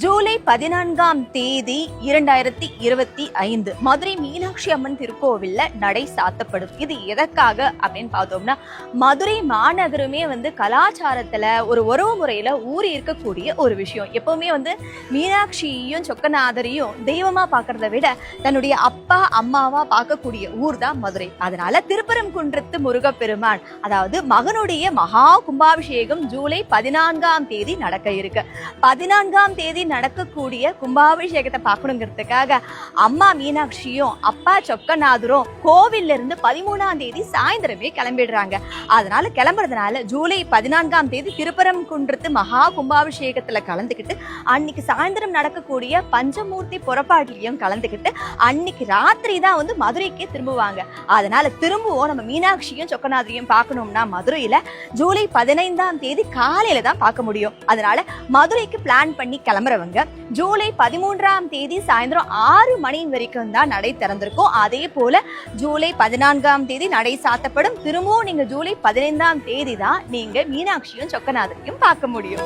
ஜூலை பதினான்காம் தேதி இரண்டாயிரத்தி இருபத்தி ஐந்து. மதுரை மீனாட்சி அம்மன் திருக்கோவில்ல நடை சாத்தப்படும். இது எதற்காக அப்படின்னு பார்த்தோம்னா மதுரை மாநகருமே வந்து கலாச்சாரத்துல ஒரு உறவு முறையில ஊறி இருக்கக்கூடிய ஒரு விஷயம். எப்பவுமே வந்து மீனாட்சியையும் சொக்கநாதரையும் தெய்வமா பார்க்கறத விட தன்னுடைய அப்பா அம்மாவா பார்க்கக்கூடிய ஊர் தான் மதுரை. அதனால திருப்பரங்குன்றத்து முருகப்பெருமான் அதாவது மகனுடைய மகா கும்பாபிஷேகம் ஜூலை பதினான்காம் தேதி நடக்க இருக்கு. பதினான்காம் தேதி நடக்கக்கூடிய கும்பாபிஷேகத்தை பார்க்கணுங்கிறதுக்காக அம்மா மீனாட்சியும் அப்பா சொக்கநாதரும் கோவில்ல இருந்து பதிமூணாம் தேதி சாயந்தரமே கிளம்பிடுறாங்க. அதனால கிளம்புறதுனால ஜூலை பதினான்காம் தேதி திருப்பரங்குன்றத்து மகா கும்பாபிஷேகத்துல கலந்துக்கிட்டு அன்னைக்கு சாயந்தரம் நடக்கக்கூடிய பஞ்சமூர்த்தி புறப்பாட்டிலையும் கலந்துக்கிட்டு அன்னைக்கு ராத்திரி தான் வந்து மதுரைக்கே திரும்புவாங்க. அதனால திரும்பவும். நம்ம மீனாட்சியும் சொக்கநாதரையும் பார்க்கணும்னா மதுரையில ஜூலை பதினைந்தாம் தேதி காலையில தான் பார்க்க முடியும். அதனால மதுரைக்கு பிளான் பண்ணி கிளம்புற கிளம்புறவங்க ஜூலை பதிமூன்றாம் தேதி சாயந்தரம் ஆறு மணி வரைக்கும் தான் நடை திறந்திருக்கும். அதே போல ஜூலை பதினான்காம் தேதி நடை சாத்தப்படும். திரும்பவும் நீங்க ஜூலை பதினைந்தாம் தேதி தான் நீங்க மீனாட்சியும் சொக்கநாதனையும் பார்க்க முடியும்.